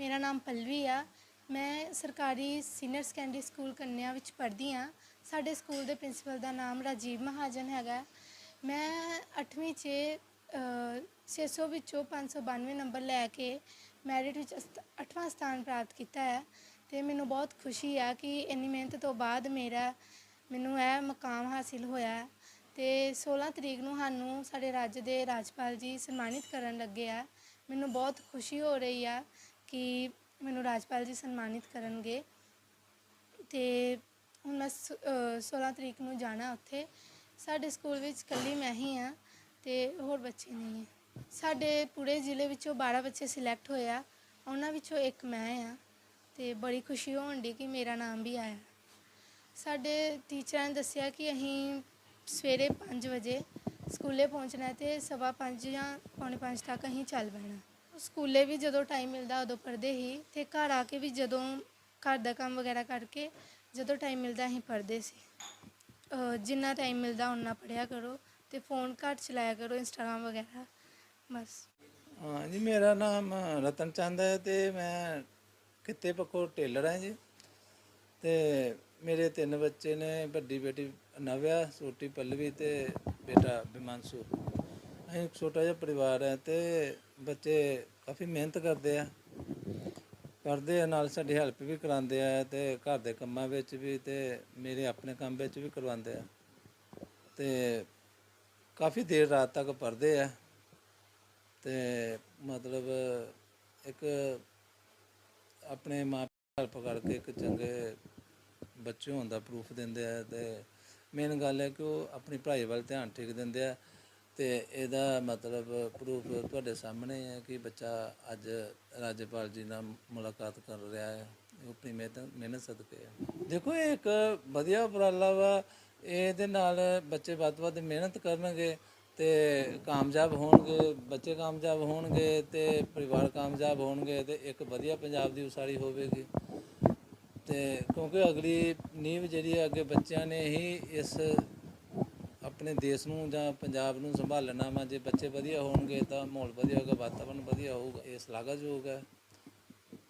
ਮੇਰਾ ਨਾਮ ਪੱਲਵੀ ਆ। ਮੈਂ ਸਰਕਾਰੀ ਸੀਨੀਅਰ ਸੈਕੰਡਰੀ ਸਕੂਲ ਕੰਨਿਆ ਵਿੱਚ ਪੜ੍ਹਦੀ ਆ। ਸਾਡੇ ਸਕੂਲ ਦੇ ਪ੍ਰਿੰਸੀਪਲ ਦਾ ਨਾਮ ਰਾਜੀਵ ਮਹਾਜਨ ਹੈਗਾ। ਮੈਂ 8ਵੀਂ 'ਚ ਅ, 600 ਵਿੱਚੋਂ 592 ਨੰਬਰ ਲੈ ਕੇ ਮੈਰਿਟ ਵਿੱਚ 8ਵਾਂ ਸਥਾਨ ਪ੍ਰਾਪਤ ਕੀਤਾ ਹੈ। ਤੇ ਮੈਨੂੰ ਬਹੁਤ ਖੁਸ਼ੀ ਆ ਕਿ ਇੰਨੀ ਮਿਹਨਤ ਤੋਂ ਬਾਅਦ ਮੇਰਾ ਮੈਨੂੰ ਇਹ ਮਕਾਮ ਹਾਸਿਲ ਹੋਇਆ। ਹੈ ਤੇ 16 ਤਰੀਕ ਨੂੰ ਸਾਨੂੰ ਸਾਡੇ ਰਾਜ ਦੇ ਰਾਜਪਾਲ ਜੀ ਸਨਮਾਨਿਤ ਕਰਨ ਲੱਗੇ ਆ। ਮੈਨੂੰ ਬਹੁਤ ਖੁਸ਼ੀ ਹੋ ਰਹੀ ਆ ਕਿ ਮੈਨੂੰ ਰਾਜਪਾਲ ਜੀ ਸਨਮਾਨਿਤ ਕਰਨਗੇ। ਤੇ ਹੁਣ ਮੈਂ ਸ- ਅ, 16 ਤਰੀਕ ਨੂੰ ਜਾਣਾ ਉੱਥੇ। ਸਾਡੇ ਸਕੂਲ ਵਿੱਚ ਇਕੱਲੀ ਮੈਂ ਹੀ ਆ ਤੇ ਹੋਰ ਬੱਚੇ ਨਹੀਂ ਹੈ। ਸਾਡੇ ਪੂਰੇ ਜ਼ਿਲ੍ਹੇ ਵਿੱਚੋਂ 12 ਬੱਚੇ ਸਿਲੈਕਟ ਹੋਏ ਆ। ਉਹਨਾਂ ਵਿੱਚੋਂ ਇੱਕ ਮੈਂ ਆ ਤੇ ਬੜੀ ਖੁਸ਼ੀ ਹੋਣ ਦੀ ਕਿ ਮੇਰਾ ਨਾਮ ਵੀ ਆਇਆ। ਸਾਡੇ ਟੀਚਰਾਂ ਨੇ ਦੱਸਿਆ ਕਿ ਅਸੀਂ ਸਵੇਰੇ 5 ਵਜੇ ਸਕੂਲੇ ਪਹੁੰਚਣਾ ਹੈ ਤੇ ਸਵਾ 5 ਜਾਂ ਪੌਣੇ 5 ਤੱਕ ਅਸੀਂ ਚੱਲ ਪੈਣਾ। ਸਕੂਲੇ ਵੀ ਜਦੋਂ ਟਾਈਮ ਮਿਲਦਾ ਉਦੋਂ ਪੜ੍ਹਦੇ ਸੀ ਅਤੇ ਘਰ ਆ ਕੇ ਵੀ ਜਦੋਂ ਘਰ ਦਾ ਕੰਮ ਵਗੈਰਾ ਕਰਕੇ ਜਦੋਂ ਟਾਈਮ ਮਿਲਦਾ ਅਸੀਂ ਪੜ੍ਹਦੇ ਸੀ। ਜਿੰਨਾ ਟਾਈਮ ਮਿਲਦਾ ਉਨਾ ਪੜ੍ਹਿਆ ਕਰੋ ਅਤੇ ਫੋਨ ਘੱਟ ਚਲਾਇਆ ਕਰੋ ਇੰਸਟਾਗ੍ਰਾਮ ਵਗੈਰਾ, ਬਸ। ਹਾਂ ਜੀ, ਮੇਰਾ ਨਾਮ ਰਤਨ ਚੰਦ ਹੈ ਤੇ ਮੈਂ ਕਿੱਤੇ ਪੱਖੋਂ ਟੇਲਰ ਹਾਂ ਜੀ। ਤੇ ਮੇਰੇ ਤਿੰਨ ਬੱਚੇ ਨੇ, ਵੱਡੀ ਬੇਟੀ ਨਵਿਆ, ਛੋਟੀ ਪੱਲਵੀ ਤੇ ਬੇਟਾ ਬਿਮਾਂਸੂ। ਅਸੀਂ ਇੱਕ ਛੋਟਾ ਜਿਹਾ ਪਰਿਵਾਰ ਹੈ ਤੇ ਬੱਚੇ ਕਾਫੀ ਮਿਹਨਤ ਕਰਦੇ ਆ। ਕਰਦੇ ਆ, ਨਾਲ ਸਾਡੀ ਹੈਲਪ ਵੀ ਕਰਾਉਂਦੇ ਆ ਤੇ ਘਰ ਦੇ ਕੰਮਾਂ ਵਿੱਚ ਵੀ ਤੇ ਮੇਰੇ ਆਪਣੇ ਕੰਮ ਵਿੱਚ ਵੀ ਕਰਵਾਉਂਦੇ ਆ। ਤੇ ਕਾਫੀ ਦੇਰ ਰਾਤ ਤੱਕ ਪੜ੍ਹਦੇ ਆ। ਤੇ ਮਤਲਬ ਇੱਕ ਆਪਣੇ ਮਾਂ ਹੈਲਪ ਕਰਕੇ ਇੱਕ ਚੰਗੇ ਬੱਚੇ ਹੋਣ ਦਾ ਪ੍ਰੂਫ ਦਿੰਦੇ ਆ ਤੇ ਮੇਨ ਗੱਲ ਹੈ ਕਿ ਉਹ ਆਪਣੀ ਪੜ੍ਹਾਈ ਵੱਲ ਧਿਆਨ ਠੀਕ ਦਿੰਦੇ ਆ। ਤੇ ਇਹਦਾ ਮਤਲਬ ਪ੍ਰੂਫ ਤੁਹਾਡੇ ਸਾਹਮਣੇ ਹੈ ਕਿ ਬੱਚਾ ਅੱਜ ਰਾਜਪਾਲ ਜੀ ਨਾਲ ਮੁਲਾਕਾਤ ਕਰ ਰਿਹਾ ਹੈ। ਆਪਣੀ ਮਿਹਨਤ ਮਿਹਨਤ ਸਦਕੇ ਦੇਖੋ, ਇਹ ਇੱਕ ਵਧੀਆ ਉਪਰਾਲਾ ਵਾ। ਇਹਦੇ ਨਾਲ ਬੱਚੇ ਵੱਧ ਤੋਂ ਵੱਧ ਮਿਹਨਤ ਕਰਨਗੇ ਤੇ ਕਾਮਯਾਬ ਹੋਣਗੇ, ਬੱਚੇ ਕਾਮਯਾਬ ਹੋਣਗੇ ਤੇ ਪਰਿਵਾਰ ਕਾਮਯਾਬ ਹੋਣਗੇ ਤੇ ਇੱਕ ਵਧੀਆ ਪੰਜਾਬ ਦੀ ਉਸਾਰੀ ਹੋਵੇਗੀ। ਤੇ ਕਿਉਂਕਿ ਅਗਲੀ ਨੀਂਵ ਜਿਹੜੀ ਹੈ ਅੱਗੇ ਬੱਚਿਆਂ ਨੇ ਹੀ ਇਸ ਆਪਣੇ ਦੇਸ਼ ਨੂੰ ਜਾਂ ਪੰਜਾਬ ਨੂੰ ਸੰਭਾਲਣਾ ਵਾ, ਜੇ ਬੱਚੇ ਵਧੀਆ ਹੋਣਗੇ ਤਾਂ ਮਾਹੌਲ ਵਧੀਆ ਹੋਊਗਾ, ਵਾਤਾਵਰਨ ਵਧੀਆ ਹੋਊਗਾ, ਇਹ ਸ਼ਲਾਘਾਯੋਗ ਹੈ।